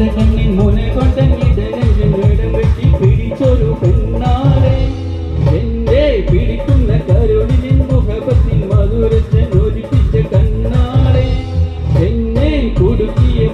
കാണാതെ കണ്ണിൻ മോനെ കൊണ്ടെങ്കിലും വെട്ടി പിടിച്ചൊരു പെണ്ണാളെ. എന്റെ പിടിക്കുന്ന കരുളിനിൻ മുഖപത്തിൽ മധുരത്തെ ഒലിപ്പിച്ച കണ്ണാളെ എന്നെ കുടുക്കിയ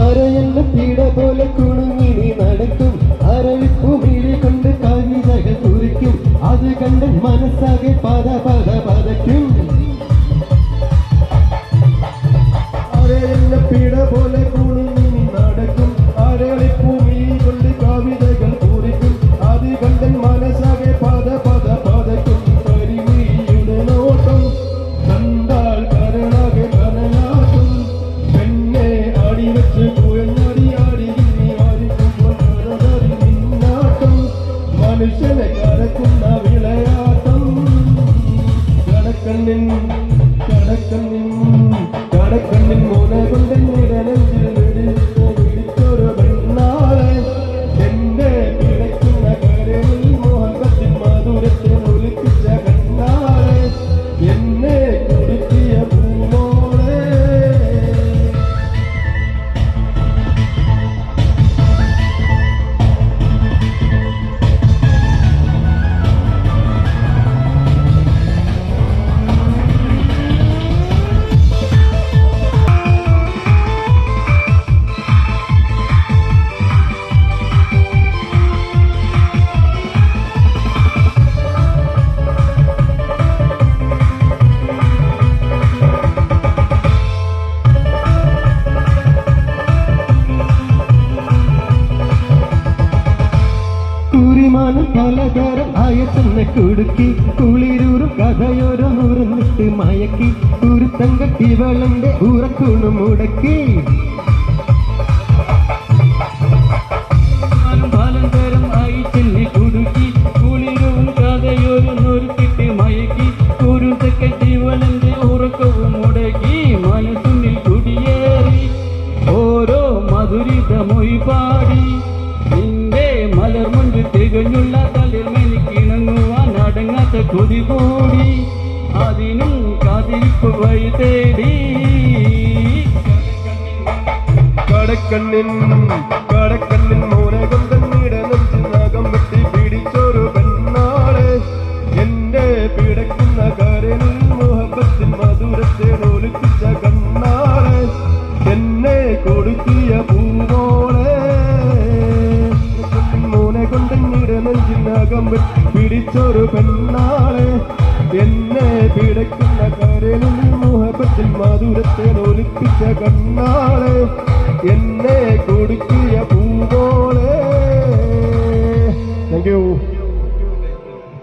അരയെന്ന പീഡ പോലെ കുണുങ്ങിനി നടക്കും. അരവിപ്പുമിഴി കൊണ്ട് കവിതകൾ കുറിക്കും. അത് കണ്ട് മനസ്സാകെ പത പത പതയ്ക്കും. അരയെന്ന പീഡ പോലെ Krishna കുരിമാനം പലതരം ആയത്തെന്ന് കുടുക്കി കുളിരൂറും കഥയോരം നൂറന്നിട്ട് മയക്കി കുരുത്തങ്കട്ടി വെള്ളന്റെ ഉറക്കൂണു മുടക്കി. ഉറക്കവും മുടക്കി. കുടിയേറി ഓരോ മധുരിത മൊഴി പാടി കൊതി കൂടി അതിനും കാതിരിപ്പ് വഴി തേടി. കടക്കണ്ണിൻ കടക്കണ്ണിൻ മോനകം തന്നിട നെഞ്ചിനകം വെട്ടി പിടിച്ചൊരു പെണ്ണാളെ. എന്റെ പിടക്കുന്ന കരനിൽ മുഹബത്തിൽ മധുരത്തെ ഒലിപ്പിച്ച കണ്ണാളെ. എന്നെ കൊടുക്കിയ പൂമോളെ മോനെ കൊണ്ടെന്നിട നെഞ്ചിനകം വെട്ടി പിടിച്ചൊരു പെണ്ണാളെ. എന്നെ പിടക്കുന്ന കരലും മുഹബത്തിൽ മധുരത്തെ ഒലിപ്പിച്ച കണ്ണാളെ. എന്നെ കൊടുക്കിയ പൂവോളെ താങ്ക് യു